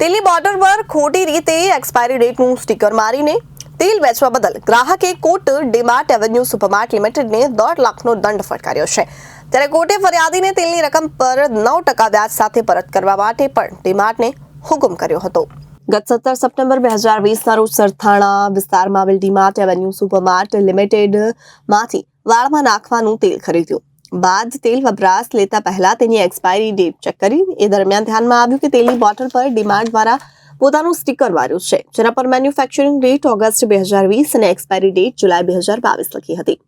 તેલની બોટલ પર ખોટી રીતે એક્સપાયરી ડેટનું સ્ટીકર મારીને તેલ વેચવા બદલ ગ્રાહકે કોર્ટ ડીમાર્ટ એવન્યુ સુપરમાર્ટ લિમિટેડને દોઢ લાખનો દંડ ફટકાર્યો છે. ત્યારે કોર્ટે ફરિયાદીને તેલની રકમ પર નવ ટકા વ્યાજ સાથે પરત કરવા માટે પણ ડીમાર્ટને હુકમ કર્યો હતો. ગત સત્તર સપ્ટેમ્બર બે હજાર વીસના રોજ સરથાણા વિસ્તારમાં આવેલ ડીમાર્ટ એવન્યુ સુપરમાર્ટ લિમિટેડમાંથી વાળમાં નાખવાનું તેલ ખરીદ્યું. બાદ તેલ વપરાશ લેતા પહેલા તેની એક્સપાયરી ડેટ ચેક કરી. એ દરમિયાન ધ્યાનમાં આવ્યું કે તેલની બોટલ પર ડિમાન્ડ દ્વારા પોતાનું સ્ટીકર માર્યું છે, જેના પર મેન્યુફેક્ચરિંગ ડેટ ઓગસ્ટ બે હજાર વીસ અને એક્સપાયરી ડેટ જુલાઈ બે હજાર બાવીસ લખી હતી.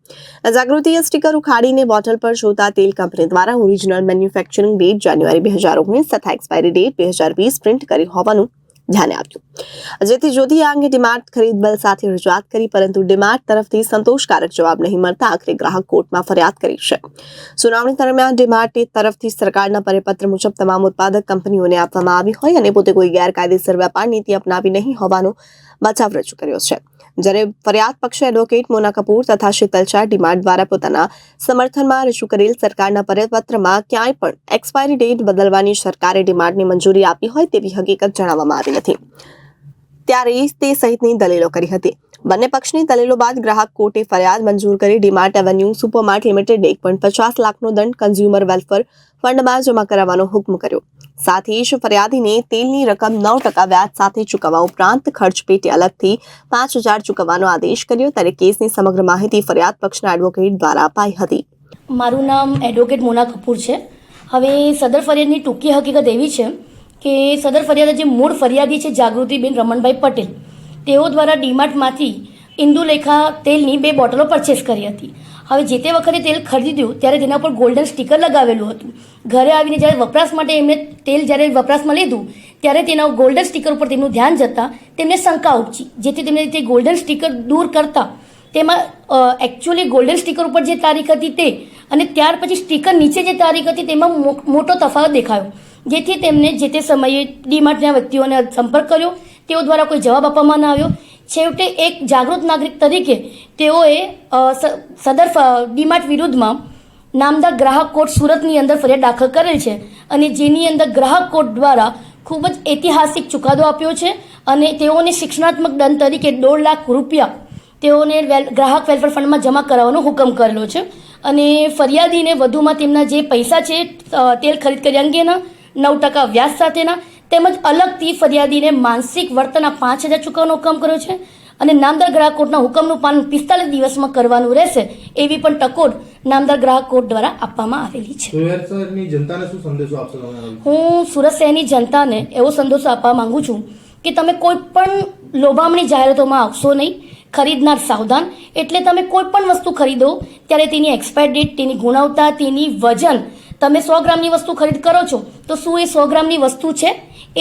જાગૃતિએ સ્ટીકર ઉખાડીને બોટલ પર જોતા તેલ કંપની દ્વારા ઓરિજિનલ મેન્યુફેક્ચરિંગ ડેટ જાન્યુઆરી બે હજાર ઓગણીસ તથા એક્સપાયરી ડેટ બે હજાર વીસ પ્રિન્ટ કરી હોવાનું ધ્યાને આપ્યું જેથી જ્યોતિ આ અંગે ડિમાર્ટ ખરીદ બલ સાથે રજૂઆત કરી, પરંતુ ડિમાર્ટ તરફથી સંતોષકારક જવાબ નહીં મળતા આખરે ગ્રાહક કોર્ટમાં ફરિયાદ કરી છે. સુનાવણી દરમિયાન ડિમાર્ટ તરફથી સરકારના પરિપત્ર મુજબ તમામ ઉત્પાદક કંપનીઓને આપવામાં આવી હોય અને પોતે કોઈ ગેરકાયદેસર વેપાર નીતિ અપનાવી નહીં હોવાનો બચાવ રજૂ કર્યો છે. જ્યારે ફરિયાદ પક્ષે એડવોકેટ મોના કપૂર તથા શીતલ શાહ ડિમાર્ટ દ્વારા પોતાના સમર્થનમાં રજૂ કરેલ સરકારના પરિપત્રમાં ક્યાંય પણ એક્સપાયરી ડેટ બદલવાની સરકારે ડિમાર્ટને મંજૂરી આપી હોય તેવી હકીકત જણાવવામાં આવી નથી. ત્યારે તે સહિતની દલીલો કરી હતી. બંને પક્ષની દલીલો બાદ ગ્રાહક કોર્ટે ફરિયાદ મંજૂર કરી ડીમાર્ટ એવન્યુ, સુપરમાર્ટ લિમિટેડ એક પોઈન્ટ પચાસ લાખનો દંડ કન્ઝ્યુમર વેલફેર ફંડમાં જમા કરાવવાનો હુકમ કર્યો. સાથે જ ફરિયાદીને તેલની રકમ નવ ટકા વ્યાજ સાથે ચૂકવવા ઉપરાંત ખર્ચ પેટે અલગથી પાંચ હજાર ચૂકવવાનો આદેશ કર્યો ત્યારે કેસની સમગ્ર માહિતી ફરિયાદ પક્ષના એડવોકેટ દ્વારા અપાઈ હતી. મારું નામ એડવોકેટ મોના કપૂર છે. હવે સદર ફરિયાદની ટૂંકી હકીકત એવી છે કે સદર ફરિયાદ જે મૂળ ફરિયાદી છે જાગૃતિબેન રમણભાઈ પટેલ, તેઓ દ્વારા ડીમાર્ટમાંથી ઇન્દુલેખા તેલની બે બોટલો પરચેસ કરી હતી. હવે જે તે વખતે તેલ ખરીદ્યું, ત્યારે તેના પર ગોલ્ડન સ્ટીકર લગાવેલું હતું. ઘરે આવીને જ્યારે વપરાશ માટે એમને તેલ જ્યારે વપરાશમાં લીધું, ત્યારે તેના ગોલ્ડન સ્ટીકર ઉપર તેમનું ધ્યાન જતાં તેમને શંકા ઉપજી, જેથી તેમને તે ગોલ્ડન સ્ટીકર દૂર કરતા તેમાં એકચ્યુઅલી ગોલ્ડન સ્ટીકર ઉપર જે તારીખ હતી તે, અને ત્યાર પછી સ્ટીકર નીચે જે તારીખ હતી તેમાં મોટો તફાવત દેખાયો. જેથી તેમને જે તે સમયે ડીમાર્ટના વ્યક્તિઓને સંપર્ક કર્યો. તેઓ દ્વારા કોઈ જવાબ આપવામાં ન આવ્યો. છેવટે એક જાગૃત નાગરિક તરીકે તેઓએ સદર ડીમાર્ટ વિરુદ્ધમાં નામદાર ગ્રાહક કોર્ટ સુરતની અંદર ફરિયાદ દાખલ કરેલ છે અને જેની અંદર ગ્રાહક કોર્ટ દ્વારા ખૂબ જ ઐતિહાસિક ચુકાદો આપ્યો છે અને તેઓને શિક્ષણાત્મક દંડ તરીકે દોઢ લાખ રૂપિયા તેઓને વેલ, ગ્રાહક વેલફેર ફંડમાં જમા કરાવવાનો હુકમ કરેલો છે. અને ફરિયાદીને વધુમાં તેમના જે પૈસા છે તેલ ખરીદ કરી અંગેના નવ ટકા વ્યાજ સાથેના તેમજ અલગથી ફરિયાદીને માનસિક વર્તનના પાંચ હજાર ચૂકવવાનો હુકમ કર્યો છે અને નામદાર ગ્રાહક કોર્ટના હુકમનું પાલન પિસ્તાલીસ દિવસમાં કરવાનું રહેશે એવી પણ ટકોર નામદાર ગ્રાહક કોર્ટ દ્વારા આપવામાં આવેલી છે. હું સુરત શહેરની જનતાને એવો સંદેશો આપવા માંગુ છું કે તમે કોઈ પણ લોભામણી જાહેરાતોમાં આવશો નહીં ખરીદનાર સાવધાન એટલે તમે કોઈ પણ વસ્તુ ખરીદો ત્યારે તેની એક્સપાયર ડેટ તેની ગુણવત્તા તેની વજન તમે સો ગ્રામની વસ્તુ ખરીદ કરો છો, તો શું એ સો ગ્રામની વસ્તુ છે?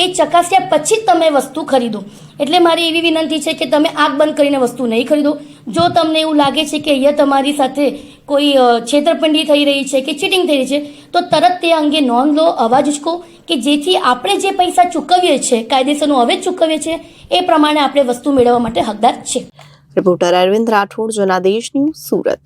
એ ચકાસ્યા પછી જ તમે વસ્તુ ખરીદો. એટલે મારી એવી વિનંતી છે કે તમે આંખ બંધ કરીને વસ્તુ નહીં ખરીદો. જો તમને એવું લાગે છે કે અહીંયા તમારી સાથે કોઈ છેતરપિંડી થઈ રહી છે કે ચીટિંગ થઈ રહી છે, તો તરત તે અંગે નોંધ લો, અવાજ ઉચકો કે જેથી આપણે જે પૈસા ચૂકવીએ છીએ કાયદેસરનું હવે ચૂકવીએ છીએ એ પ્રમાણે આપણે વસ્તુ મેળવવા માટે હકદાર છે. Reporter Arvind Rathod, Janadesh news Surat.